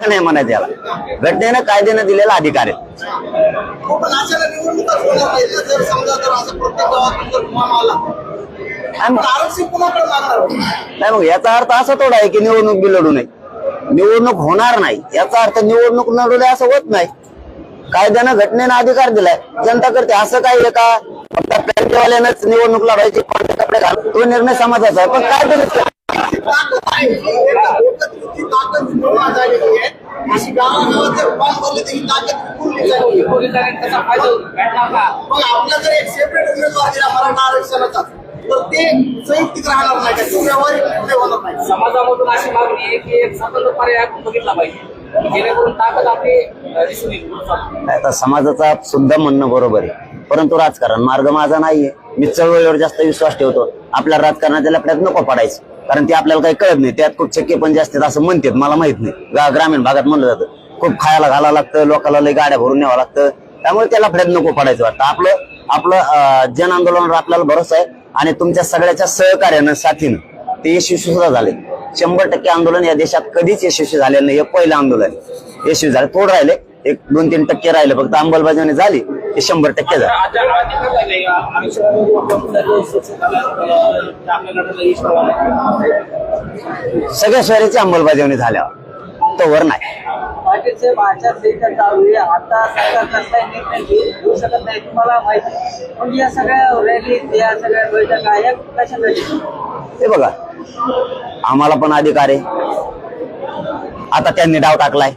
नाही म्हणायचं याला. घटनेनं कायद्यानं दिलेला अधिकार आहे. नाही मग याचा अर्थ असा थोडा आहे की निवडणूक बी लढू नये. निवडणूक होणार नाही. याचा अर्थ निवडणूक लढू नये असं होत नाही. कायद्यानं घटनेनं अधिकार दिलाय. जनता करते असं काही आहे का? फक्त पॅन्टवाल्यानंच निवडणूक लढायची पांढरे कपडे घाल तो निर्णय समाजाचा आहे. पण काय तरी ताकद आहे एक- एकत्रित ताकद निर्माण झालेली आहे अशी गावागावात जर फॉर्म भरले तर ही ताकद पूर्ण झाली मग आपला जर एक सेपरेट उमेदवार दिला मराठा आरक्षणाचा तर ते संयुक्तिक राहणार नाही का तो व्यावहारिक निर्णय होणार नाही समाजामधून अशी मागणी आहे की एक स्वतंत्र पर्याय बघितला पाहिजे. जेणेकरून ताकद आपली दिसून येईल. आता समाजाचा सुद्धा म्हणणं बरोबर आहे. परंतु राजकारण मार्ग माझा नाहीये. मी चळवळीवर जास्त विश्वास ठेवतो. आपल्या राजकारणात आपल्यात नको पडायचं. कारण ते आपल्याला काही कळत नाही. त्यात खूप चक्के पण जास्त असं म्हणतात. मला माहीत नाही. ग्रामीण भागात म्हणलं जातं. खूप खायला घालावं लागतं लोकांना लई गाड्या भरून न्यावं लागतं. त्यामुळे त्याला फड्यात नको पडायचं वाटतं. आपलं आपलं जन आंदोलनावर आपल्याला भरोसा आहे आणि तुमच्या सगळ्याच्या सहकार्यानं साथीनं ते यशस्वी सुद्धा झाले. शंभर टक्के आंदोलन या देशात कधीच यशस्वी झाले नाही. हे पहिलं आंदोलन. आहे. यशस्वी झालं. थोडं राहिले. एक दोन तीन टक्के राहिले. फक्त अंमलबजावणी झाली. ते शंभर टक्के झालं. सगळ्या शहराची अंमलबजावणी झाल्यावर. तो वर नाही. हे बघा आम्हाला पण अधिकार आहे. आता त्यांनी डाव टाकलाय.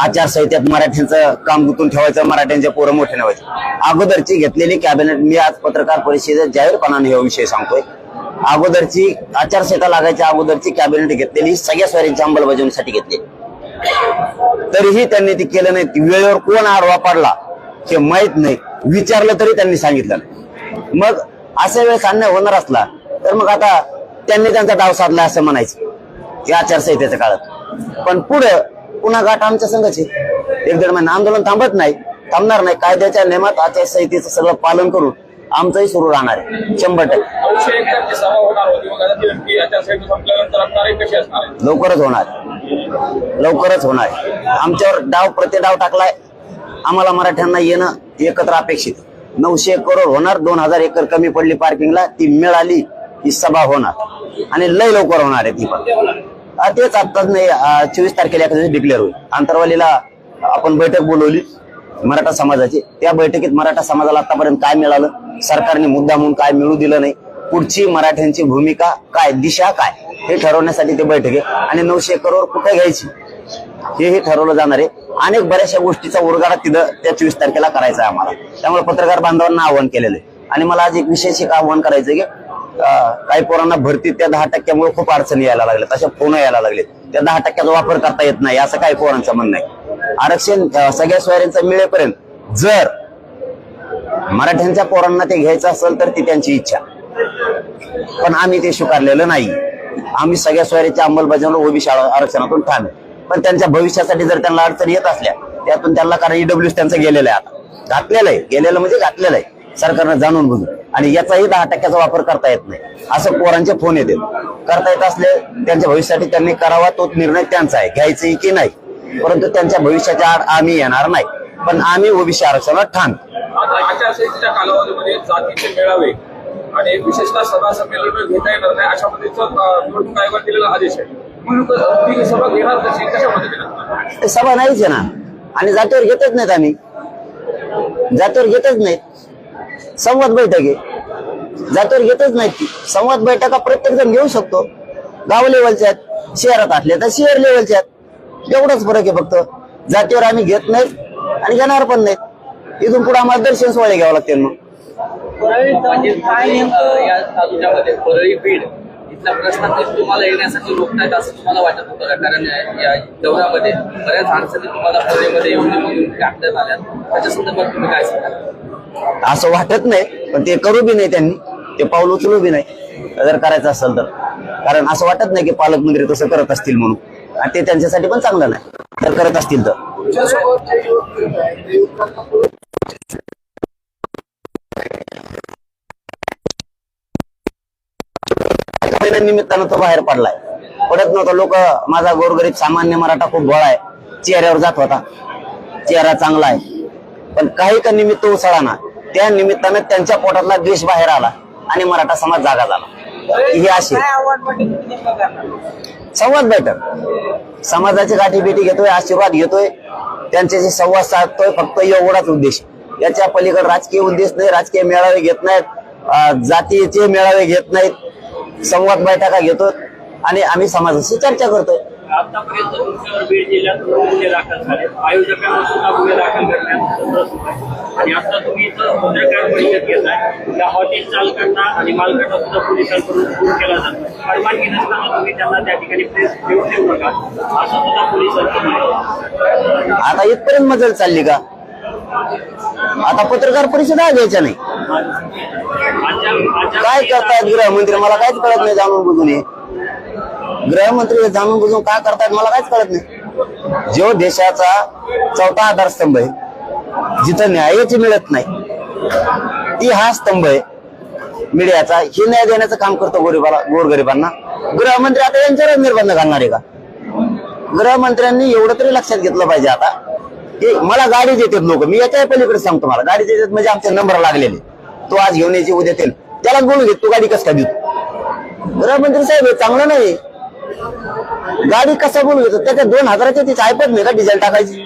आचारसंहितेत मराठ्यांचं काम गुंतून ठेवायचं मराठ्यांचे पोरं मोठे ठेवायचे. अगोदरची घेतलेली कॅबिनेट मी आज पत्रकार परिषदेत जाहीरपणाने हा विषय सांगतोय. अगोदरची आचारसंहिता लागायच्या अगोदरची कॅबिनेट घेतलेली सगळ्या स्वारीच्या अंमलबजावणीसाठी घेतली. तरीही त्यांनी ते केलं नाही. वेळेवर कोण आडवा पडला हे माहीत नाही. विचारलं तरी त्यांनी सांगितलं नाही. मग अशा वेळेस अन्याय होणार असला तर मग आता त्यांनी त्यांचा डाव साधला असं म्हणायचं. या आचारसंहितेच्या काळात. पण पुढं पुन्हा गाठ आमच्या संघाची. एक दीड महिना आंदोलन थांबत नाही थांबणार नाही. कायद्याच्या नियमात आचारसंहितेचं सगळं पालन करून आमचंही सुरू राहणार आहे. शंभर टक्के. होणार लवकरच होणार. लवकरच होणार आमच्यावर डाव प्रति डाव टाकलाय. आम्हाला मराठ्यांना येणं एकत्र अपेक्षित. नऊशे करोड होणार दोन हजार एकर कमी पडली पार्किंगला ती मिळाली ही सभा होणार. आणि लय लवकर होणार आहे ती पण. तेच आत्ताच नाही चोवीस तारखेला एखाद्या डिक्लेअर होईल. आंतरवालीला आपण बैठक बोलवली मराठा समाजाची. त्या बैठकीत मराठा समाजाला आतापर्यंत काय मिळालं? सरकारने मुद्दा म्हणून काय मिळू दिलं नाही? पुढची मराठ्यांची भूमिका काय? दिशा काय? हे ठरवण्यासाठी ते बैठक आहे. आणि नऊशे करोड कुठे घ्यायची? हेही ठरवलं जाणार आहे. अनेक बऱ्याचशा गोष्टीचा उरगाडा तिथं त्या चोवीस तारखेला करायचा आहे आम्हाला. त्यामुळे पत्रकार बांधवांना आवाहन केलेलं आहे. आणि मला आज एक विशेष एक आव्हान करायचं आहे की काही पोरांना भरती त्या दहा टक्क्यामुळे खूप अडचणी यायला लागल्यात. अशा फोन यायला लागले त्या दहा टक्क्याचा वापर करता येत नाही असं काही पोरांचं म्हणणं आहे. आरक्षण सगळ्या सोयऱ्यांचं मिळेपर्यंत जर मराठ्यांच्या पोरांना ते घ्यायचं असेल तर ती त्यांची इच्छा. पण आम्ही ते स्वीकारलेलं नाही. आम्ही सगळ्या सोयरीच्या अंमलबजावणी ओबीसी आरक्षणातून ठाम पण त्यांच्या भविष्यासाठी जर त्यांना अडचणी येत असल्या त्यातून त्यांना कारण ईडब्ल्यू त्यांचं गेलेलं आहे आता. घातलेलं आहे. गेलेलं म्हणजे घातलेलं आहे. सरकारनं जाणून बुजून. आणि याचाही दहा टक्क्याचा वापर करता येत नाही. असं पोरांचे फोन येते करता येत असले त्यांच्या भविष्यासाठी त्यांनी करावा तो निर्णय त्यांचा आहे. घ्यायचंही की नाही? परंतु त्यांच्या भविष्याच्या आड आम्ही येणार नाही. पण आम्ही ओबीसी कालावधीमध्ये जातीचे मेळावे आणि विशेषतः सभा संमेलन घेता येणार नाही अशा पद्धतीचा अ, निवडणूक आयोगाने दिलेला आदेश आहे. म्हणून ती सभा घेणार कशी कशा पद्धतीने? ते सभा नाहीच आहे ना आणि जातीवर घेतच नाहीत आम्ही. जातीवर घेतच नाहीत. संवाद बैठक आहे. जातीवर घेतच नाहीत ती. संवाद बैठका प्रत्येक जण घेऊ शकतो. गाव लेवलच्या आहेत शहरात असल्या तर शहर लेवलच्या आहेत. एवढाच फरक आहे फक्त. जातीवर आम्ही घेत नाहीत आणि घेणार पण नाहीत. इथून पुढे आम्हाला दर्शन सोहळे घ्यावं लागतील मग. इथल्या प्रश्नात तुम्हाला येण्यासाठी रोखतायत असं तुम्हाला वाटत होतं का? कारण या- दौऱ्यामध्ये बऱ्याच अडचणी तुम्हाला परळीमध्ये येऊन म्हणून गाठण्यात आल्या त्याच्या संदर्भात तुम्ही काय सांगाल? असं वाटत नाही पण ते करू बी नाही त्यांनी. ते पाऊल उचलू बी नाही. जर करायचं असेल तर. कारण असं वाटत नाही की पालकमंत्री तसं करत असतील म्हणून. आणि ते त्यांच्यासाठी पण चांगलं नाही. तर करत असतील तर. पुढे निमित्तानं तो बाहेर पडलाय. पडत नव्हता. लोक माझा गोरगरीब सामान्य मराठा खूप भोळा आहे. चेहऱ्यावर जात होता. चेहरा चांगला आहे. पण काही का निमित्त उसळा ना त्या निमित्तानं त्यांच्या पोटातला द्वेष बाहेर आला आणि मराठा समाज जागा झाला. ही अशी. संवाद बैठक. समाजाची गाठीभेटी घेतोय आशीर्वाद घेतोय. त्यांच्याशी संवाद साधतोय फक्त एवढाच उद्देश. याच्या पलीकडे राजकीय उद्देश नाही राजकीय मेळावे घेत नाहीत. जातीचे मेळावे घेत नाहीत. संवाद बैठका घेतो आणि आम्ही समाजाशी चर्चा करतोय. आतापर्यंत तुमच्यावर बीड जिल्ह्यात गुन्हे दाखल झाले. आयोजकांना सुद्धा गुन्हे दाखल करण्यात. आणि आता तुम्ही इथं पत्रकार परिषद घेताय त्या हॉटेल चालकांना आणि मालकांना सुद्धा पोलिसांकडून फोन केला जातो. परवानगी नसताना तुम्ही त्यांना त्या ठिकाणी प्रेस घेऊन देऊ नका. असं सुद्धा पोलिसांचं. आता इथपर्यंत मजल चालली का? आता पत्रकार परिषदा घ्यायच्या नाही. काय करतायत गृहमंत्री? मला काहीच कळत नाही जाणून बुजून हे. गृहमंत्री जाणून बुजून काय करतायत मला काहीच कळत नाही. जो देशाचा चौथा आधारस्तंभ आहे जिथं न्यायच मिळत नाही ती हा स्तंभ आहे. मीडियाचा हे न्याय देण्याचं काम करतो गोरिबाला गोरगरिबांना. गृहमंत्री आता यांच्यावर निर्बंध घालणार आहे का? गृहमंत्र्यांनी एवढं तरी लक्षात घेतलं पाहिजे आता. की मला गाडी देतात लोक. मी याच्या पलीकडे सांगतो मला. गाडी देतात म्हणजे आमचे नंबर लागलेले. तो आज घेऊन यायची उद्या तेल त्याला बोलू घेत तू गाडी कस काय देतो गृहमंत्री म्हणजे साहेब हे चांगलं नाही. गाडी कसा बोलू घेतो? त्याच्या दोन हजाराच्या तिची ऐपत नाही का? डिझेल टाकायची?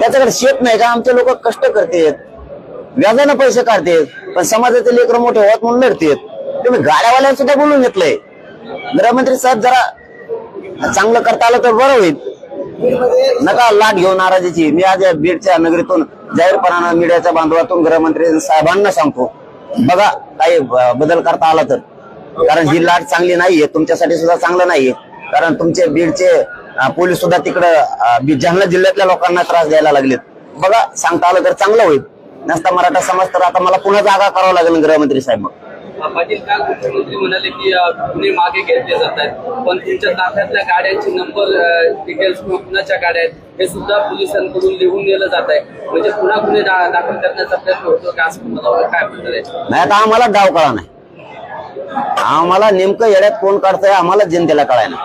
त्याच्याकडे शेत नाही का? आमचे लोक कष्ट करतेत. व्याजानं पैसे काढतेत. पण समाजाचे लेकर मोठे होत म्हणून लढतेत. तुम्ही गाड्यावाल्याला सुद्धा बोलून घेतलंय. गृहमंत्री म्हणजे साहेब जरा चांगलं करता आलं तर बरं होईल. नका लाट घेऊन नाराजीची. मी आज या बीडच्या नगरीतून जाहीरपणानं मीडियाच्या बांधवातून गृहमंत्री साहेबांना सांगतो. बघा काही बदल करता आला तर. कारण ही लाट चांगली नाहीये. तुमच्यासाठी सुद्धा चांगलं नाहीये. कारण तुमचे बीडचे पोलीस सुद्धा तिकडं जालना जिल्ह्यातल्या लोकांना त्रास द्यायला लागलेत. बघा सांगता आलं तर चांगलं होईल. नसता मराठा समाज तर आता मला पुन्हा जागा करावं लागेल गृहमंत्री साहेब मग. पाटील काल मुख्यमंत्री म्हणाले की गुन्हे मागे घेतले जात आहेत पण तुमच्या ताफ्यातल्या गाड्यांची नंबर डिटेल्स किंवा कुणाच्या गाड्या आहेत हे सुद्धा पोलिसांकडून लिहून दिलं जात आहे म्हणजे पुन्हा गुन्हे दाखल करण्याचा प्रयत्न होतो का असं काय म्हणतात नाही आता आम्हाला गाव कळा नाही. आम्हाला नेमकं येड्यात कोण काढतंय आम्हाला जनतेला कळायला.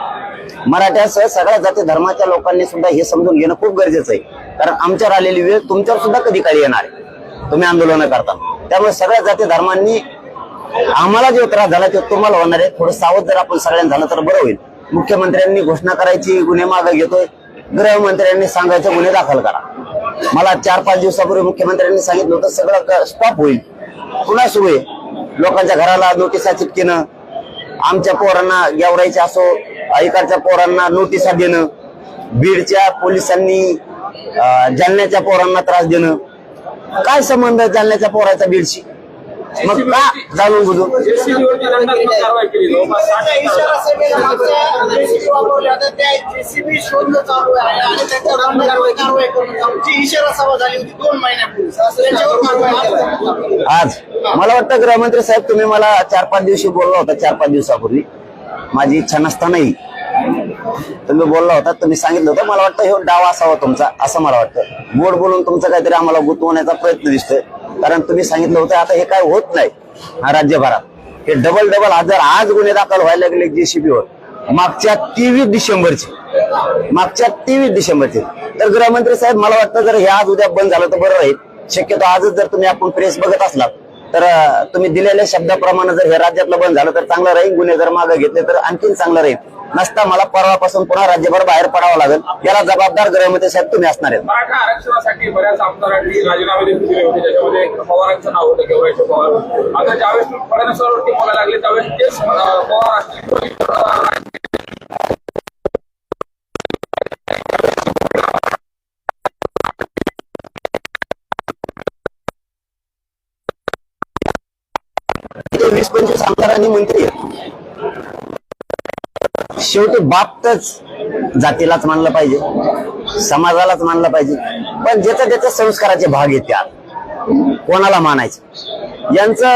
मराठ्यासह सगळ्या जाती धर्माच्या लोकांनी सुद्धा हे समजून घेणं खूप गरजेचं आहे. कारण आमच्यावर आलेली वेळ तुमच्यावर सुद्धा कधी काळी येणार आहे. तुम्ही आंदोलन करता. त्यामुळे सगळ्या जाती धर्मांनी आम्हाला जो त्रास झाला तो तुम्हाला होणार आहे. थोडं सावध जर आपण सगळ्यांना झालं तर बरं होईल. मुख्यमंत्र्यांनी घोषणा करायची गुन्हे मागे घेतोय. गृहमंत्र्यांनी सांगायचं गुन्हे दाखल करा. मला चार पाच दिवसापूर्वी मुख्यमंत्र्यांनी सांगितलं होतं सगळं स्टॉप होईल. पुन्हा सुरू आहे. लोकांच्या घराला नोटिसा चिटकीनं आमच्या पोरांना गेवरायचे असो इकडच्या पोरांना नोटिसा देणं बीडच्या पोलिसांनी जालन्याच्या पोरांना त्रास देणं. काय संबंध आहे जालन्याच्या पोराचा बीडशी? मग का जाणून बुजून त्या इशारा सभेला मागच्या JCB वापरल्या होत्या त्या जेसीबी शोधणं चालू आहे आणि त्याच्यावर आम्ही कारवाई कारवाई करून चालू. जी इशारा सभा झाली होती दोन महिन्यापूर्वी. त्याच्यावर कारवाई केली. आज. मला वाटतं गृहमंत्री साहेब तुम्ही मला चार पाच दिवशी बोलला होता चार पाच दिवसापूर्वी. माझी इच्छा नसतानाही. तुम्ही बोलला होता तुम्ही सांगितलं होतं. मला वाटतं हे डाव असावा तुमचा असं मला वाटतं. गोड बोलून तुमचं काहीतरी आम्हाला गुंतवण्याचा प्रयत्न दिसतोय. कारण तुम्ही सांगितलं होतं आता हे काय होत नाही हा राज्यभरात. हे डबल डबल हजार आज गुन्हे दाखल व्हायला लागले जेसीबी वर. मागच्या तेवीस डिसेंबरची. मागच्या तेवीस डिसेंबरची. तर गृहमंत्री साहेब मला वाटतं जर हे आज उद्या बंद झालं तर बरं राहील. शक्यतो आजच जर तुम्ही आपण प्रेस बघत असलात तर तुम्ही दिलेल्या शब्दाप्रमाणे जर हे राज्यातलं बंद झालं तर चांगलं राहील. गुन्हे जर मागे घेतले तर आणखीन चांगलं राहील. नसता मला परवापासून पुन्हा राज्यभर बाहेर पडावं लागेल. याला जबाबदार गृहमंत्री साहेब तुम्ही असणार आहेत. मराठा आरक्षणासाठी बऱ्याच आमदारांनी राजीनामे देखील दिले होते. त्याच्यामध्ये एक पवारांचं नाव होतं गेवरायचे पवार. आता ज्यावेळेस फडणवीसांवरती बोलायला लागले त्यावेळेस तेच अं, पवार असतील. ते वीस पंचवीस आमदारांनी मंत्री शेवटी बापतच जातीलाच मानलं पाहिजे. समाजालाच मानलं पाहिजे. पण ज्याचा त्याच्या संस्काराचे भाग आहेत त्यात कोणाला मानायचं? यांचं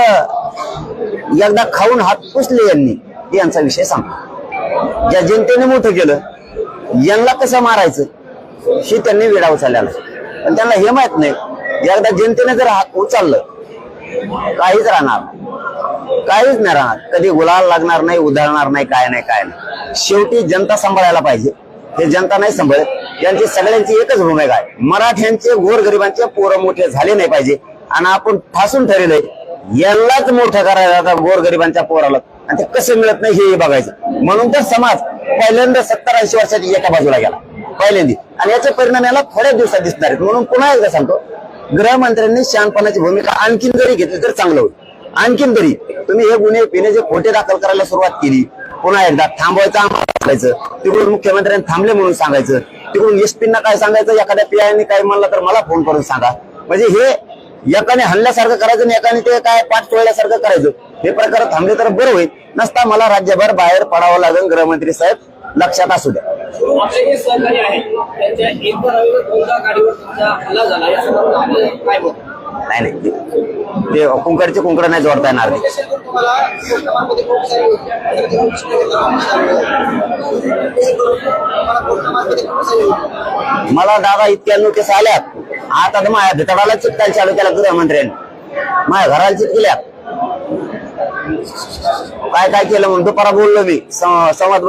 एकदा खाऊन हात पुसले यांनी यांचा विषय सांगतो ज्या जनतेने मोठं केलं यांना कसं मारायचं? हे त्यांनी वेडा उचललेला पण त्यांना हे माहीत नाही. एकदा जनतेने जर हात उचललं काहीच राहणार काहीच नाही राहणार कधी गुलाल लागणार नाही उधळणार नाही काय नाही काय नाही. शेवटी जनता सांभाळायला पाहिजे. हे जनता नाही सांभाळत. यांची सगळ्यांची एकच भूमिका आहे. मराठ्यांचे गोरगरिबांचे पोरं मोठे झाले नाही पाहिजे. आणि आपण ठासून ठरवलंय यालाच मोठं करायला आता गोरगरिबांच्या पोराला. आणि ते कसं मिळत नाही हे बघायचं. म्हणून तर समाज पहिल्यांदा सत्तर ऐंशी वर्षाची एका बाजूला गेला. पहिल्यांदी. आणि याचे परिणाम याला थोड्या दिवसात दिसणार आहेत. म्हणून पुन्हा एकदा सांगतो गृहमंत्र्यांनी शहाणपणाची भूमिका आणखीन जरी घेतली तर चांगलं होईल. आणखीन तरी तुम्ही हे गुन्हे पिण्याचे खोटे दाखल करायला सुरुवात केली. पुन्हा एकदा थांबवायचं आम्हाला सांगायचं. तिकडून मुख्यमंत्र्यांनी थांबले म्हणून सांगायचं. तिकडून एसपींना काय सांगायचं एखाद्या पीआयने काय म्हणलं तर मला फोन करून सांगा. म्हणजे हे एकाने हल्ल्यासारखं करायचं आणि एकाने ते काय पाठ तोडल्यासारखं करायचं. हे प्रकार थांबले तर बरं होईल. नसता मला राज्यभर बाहेर पडावं लागेल गृहमंत्री साहेब. लक्षात असू द्या. सहकारी आहे त्यांच्या गाडीवर हल्ला झाला? नाही ते- ते कुंकडचे कुंकड नाही जोडता ते ते. ते. मला दादा इतक्या नोटीस आल्यात. आता तर माझ्या भितडाला चिटकायला चालू केला गृहमंत्र्यांनी माझ्या घराला चिटकल्यात दुपारा बोललो मी, सं- संवाद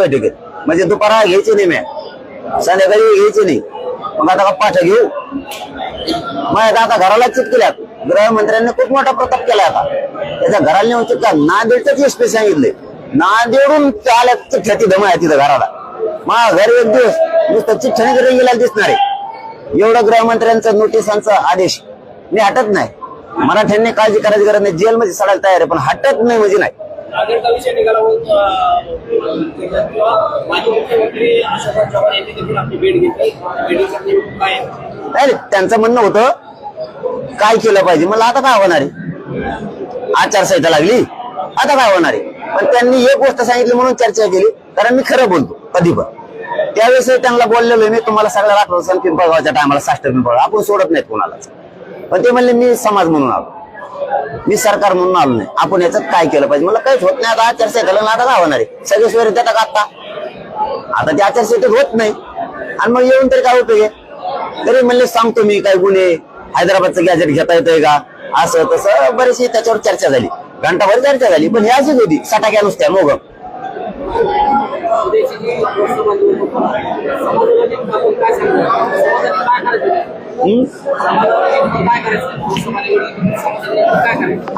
म्हणजे दुपारा घ्यायची नाही मी. संध्याकाळी घ्यायची नाही. आता का गृहमंत्र्यांनी खूप मोठा प्रताप केला आता. त्याच्या घराला नेऊन चिटका नांदेडच एसपी सांगितले नांदेडून आल्या चिठ्ठ्या तिथं माझ्या तिथं घराला. माझ्या घर एक दिवस नुसतं चिठ्ठ्याने जरी गेला दिसणार आहे. एवढं गृहमंत्र्यांचा नोटिसांचा आदेश मी हटत नाही. मराठ्यांनी काळजी करायची गरज नाही. जेलमध्ये सडायला तयार आहे पण हटत नाही म्हणजे आहे? नाही नाही, त्यांचं म्हणणं होतं काय केलं पाहिजे? मला आता काय होणार आहे? आचारसंहिता लागली? आता काय होणार आहे? पण त्यांनी एक गोष्ट सांगितली म्हणून चर्चा केली कारण मी खरं बोलतो कधी पण त्यावेळेस त्यांना बोललेलो मी तुम्हाला सगळं राखलं सण पिंपळगावच्या टायमाला साष्ट पिंपळ आपण सोडत नाहीत कोणालाच. पण ते म्हणले मी समाज म्हणून आलो. मी सरकार म्हणून आलो नाही. आपण याचं काय केलं पाहिजे? मला काहीच होत नाही आता आचारसंहिता लागली, आता काय होणार आहे? सगळे स्वेर देतात आता. आता ते आचारसंहितेत होत नाही. आणि मग येऊन तरी काय उपयोग आहे? तरी म्हणले सांगतो मी काय गुन्हे हैदराबादचं गॅजेट घेता येतंय का? असं तसं बरीचशी त्याच्यावर चर्चा झाली. घंटाभर चर्चा झाली पण हे अशीच होती. सटाक्या नुसत्या मोग.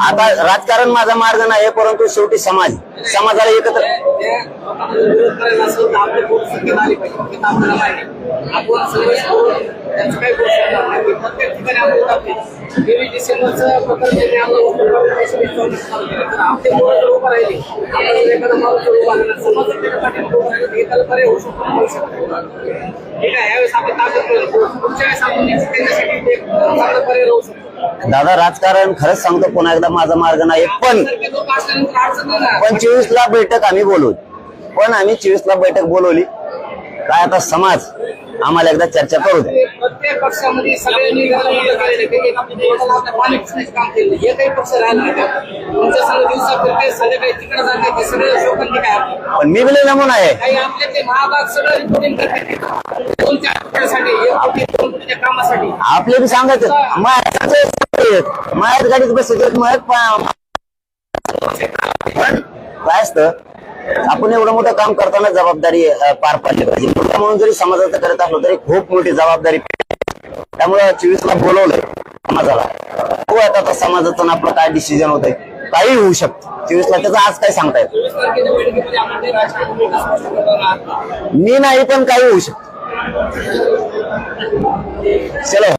आता राजकारण माझा मार्ग नाही परंतु शेवटी समाज. समाजाला एकत्र विरोध करायचा असेल तर आपले पोट सत्तेत आले पाहिजे तर आपल्याला माहिती आहे. आपण सगळे सोडून त्यांचं काही गोष्ट करणार नाही प्रत्येक ठिकाणी आपण जाते तेवीस डिसेंबरचं प्रकरण त्यांनी आपलं उचलून देशाने चौतीस चालू केलं. तर आपले पोरं जर उभं राहिले आपण जर एखादा माणूस जर उभा राहिला समाज जर त्याच्या पाठीमागे उभा राहिला तर त्याला पर्याय होऊ शकतो होऊ शकतो ठीक आहे यावेळेस आपण ताकद करू पुढच्या वेळेस आपण त्याच्यासाठी ते चांगला पर्याय राहू शकतो दादा राजकारण खरंच सांगतो पुन्हा एकदा माझा मार्ग नाही पण पंचवीस ला बैठक आम्ही बोलवली पण आम्ही चोवीस ला बैठक बोलवली. काय आता समाज आम्हाला एकदा चर्चा करू प्रत्येक पक्षामध्ये सगळ्यांनी आपल्या पाणी मी बी लय नमुना आहे. काही आपले बी सांगायचं. मायात मायात गाडीत पा- पण काय असतं? आपण एवढं मोठं काम करताना जबाबदारी पार पाडली पाहिजे. म्हणून जरी समाजाचं करत असलो तरी खूप मोठी जबाबदारी त्यामुळे चोवीस ला बोलवलंय समाजाला. हो आता आता समाजाचं आपलं काय डिसिजन होतंय. काही होऊ शकतं. चोवीस ला त्याचं आज काय सांगता येत मी नाही पण काही होऊ शकत. चलो.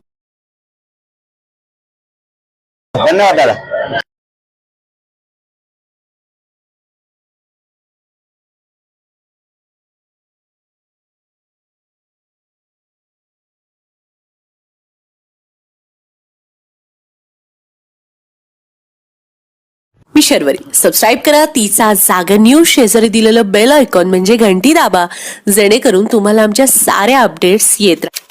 धन्यवाद दादा. मी शर्वरी सबस्क्राईब करा तिचा जागर न्यूज शेजारी दिलेलं बेल आयकॉन म्हणजे घंटी दाबा जेणेकरून तुम्हाला आमच्या साऱ्या अपडेट्स येत राहतात